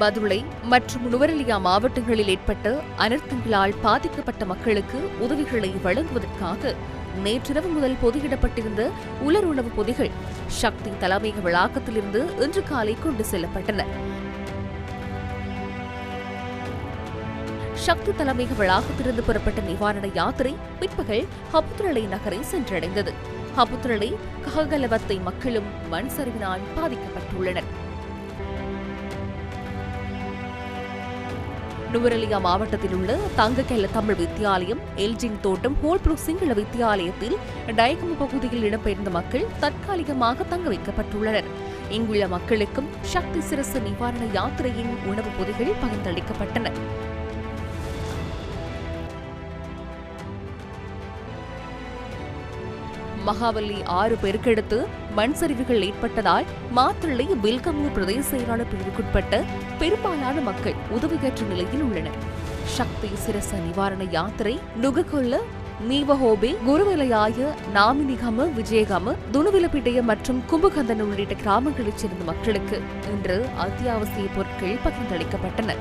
பதுளை மற்றும் நுவரெலியா மாவட்டங்களில் ஏற்பட்ட அனர்த்தங்களால் பாதிக்கப்பட்ட மக்களுக்கு உதவிகளை வழங்குவதற்காக நேற்றிரவு முதல் பொதியிடப்பட்டிருந்த உலர் உணவு பொதிகள் சக்தி தலைமையக வளாகத்திலிருந்து இன்று காலை கொண்டு செல்லப்பட்டன. சக்தி தலைமையக வளாகத்திலிருந்து புறப்பட்ட நிவாரண யாத்திரை பிற்பகல் ஹபுத்ரலை நகரை சென்றடைந்தது. ஹபுத்ரலை கககலவத்தை மக்களும் மண் சரிவினால் பாதிக்கப்பட்டுள்ளனர். நுவரெலியா மாவட்டத்தில் உள்ள தங்கக்கெல்ல தமிழ் வித்தியாலயம் எல்ஜிங் தோட்டம் ஹோல்ப்ரூ சிங்கள வித்தியாலயத்தில் டயகம பகுதியில் இடம்பெயர்ந்த மக்கள் தற்காலிகமாக தங்க வைக்கப்பட்டுள்ளனர். இங்குள்ள மக்களுக்கும் சக்தி சிரசு நிவாரண யாத்திரையின் உணவுப் பொதிகள் பகிர்ந்தளிக்கப்பட்டன. மகாவல்லி ஆறு பெருக்கெடுத்து மண் சரிவுகள் ஏற்பட்டதால் மாத்திரளை வில்கமூர் பிரதேச செயலாளர் பிரிவுக்குட்பட்ட பெரும்பாலான மக்கள் உதவியற்ற நிலையில் உள்ளனர். சக்தி சிரச நிவாரண யாத்திரை நுககொல்ல நீவஹோபே குருவிலையாய நாமினிகம விஜயகம துணுவிலப்பிடைய மற்றும் கும்பகந்தன் உள்ளிட்ட கிராமங்களைச் சேர்ந்த மக்களுக்கு இன்று அத்தியாவசிய பொருட்கள் பகிர்ந்தளிக்கப்பட்டன.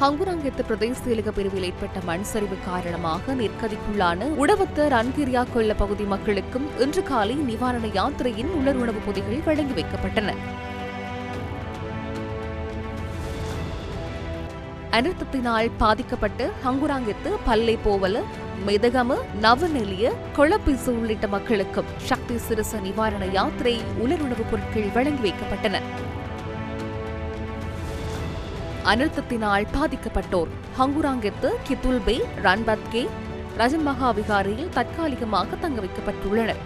ஹங்குராங்கெத்து பிரதேச செயலக பிரிவில் ஏற்பட்ட மண் சரிவு காரணமாக நெற்கதிக்குள்ளான உடவத்த ரன்கிரியா கொல்ல பகுதி மக்களுக்கும் இன்று காலை நிவாரண யாத்திரையின் உலர் உணவுப் பொதிகள் வழங்கி வைக்கப்பட்டன. அனர்த்தத்தினால் பாதிக்கப்பட்டு ஹங்குராங்கெத்து பல்லை போவல மெதகம நவநெலிய கொளப்பிசு உள்ளிட்ட மக்களுக்கும் சக்தி சிறுச நிவாரண யாத்திரை உலர் உணவுப் பொருட்கள் வழங்கி வைக்கப்பட்டன. அனர்த்தத்தினால் பாதிக்கப்பட்டோர். ஹங்குராங்கெத்து கித்துல்பே ரன்பத்கே ரஜன்மகா விகாரியில் தற்காலிகமாக தங்க வைக்கப்பட்டுள்ளனர்.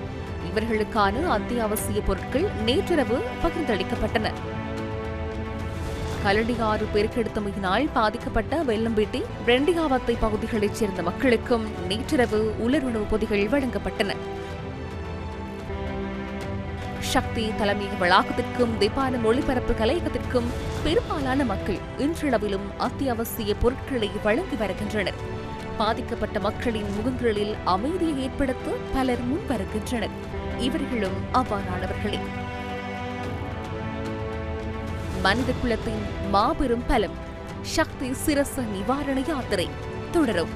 இவர்களுக்கான அத்தியாவசிய பொருட்கள் நேற்றிரவு பகிர்ந்தளிக்கப்பட்டன. கலடியாறு பெருக்கெடுத்தமையினால் பாதிக்கப்பட்ட வெள்ளம்பேட்டை ரெண்டிகாவத்தை பகுதிகளைச் சேர்ந்த மக்களுக்கும் நேற்றிரவு உலர் உணவுப் பொதிகள் வழங்கப்பட்டன. சக்தி தலைமை வளாகத்திற்கும் திபான ஒளிபரப்பு கலையகத்திற்கும் பெரும்பாலான மக்கள் இன்றளவிலும் அத்தியாவசிய பொருட்களை வழங்கி வருகின்றனர். பாதிக்கப்பட்ட மக்களின் முகங்களில் அமைதியை ஏற்படுத்த பலர் முன் வருகின்றனர். இவர்களும் அவ்வாறானவர்களே. மனித குலத்தின் மாபெரும் பலம் சக்தி சிரச நிவாரண யாத்திரை தொடரும்.